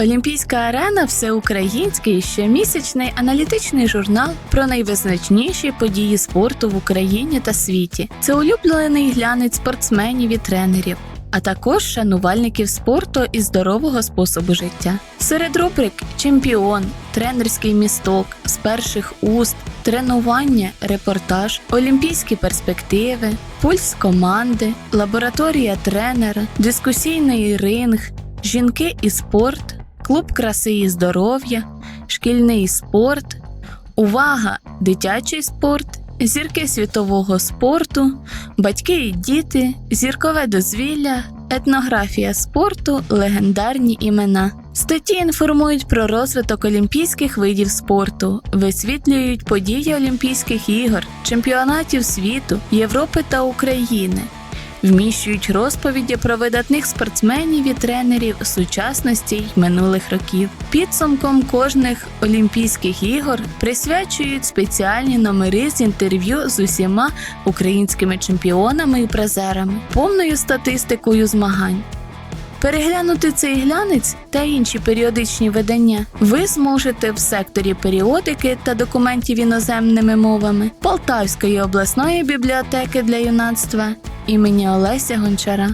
Олімпійська арена всеукраїнський щомісячний аналітичний журнал про найвизначніші події спорту в Україні та світі. Це улюблений глянець спортсменів і тренерів, а також шанувальників спорту і здорового способу життя. Серед рубрик Чемпіон, тренерський місток, з перших уст, тренування, репортаж, олімпійські перспективи, пульс команди, лабораторія тренера, дискусійний ринг, жінки і спорт, клуб краси і здоров'я, шкільний спорт, увага, дитячий спорт, зірки світового спорту, батьки і діти, зіркове дозвілля, етнографія спорту, легендарні імена. Статті інформують про розвиток олімпійських видів спорту, висвітлюють події Олімпійських ігор, чемпіонатів світу, Європи та України. Вміщують розповіді про видатних спортсменів і тренерів сучасності й минулих років. Підсумком кожних Олімпійських ігор присвячують спеціальні номери з інтерв'ю з усіма українськими чемпіонами і призерами, повною статистикою змагань. Переглянути цей глянець та інші періодичні видання ви зможете в секторі періодики та документів іноземними мовами Полтавської обласної бібліотеки для юнацтва імені Олеся Гончара.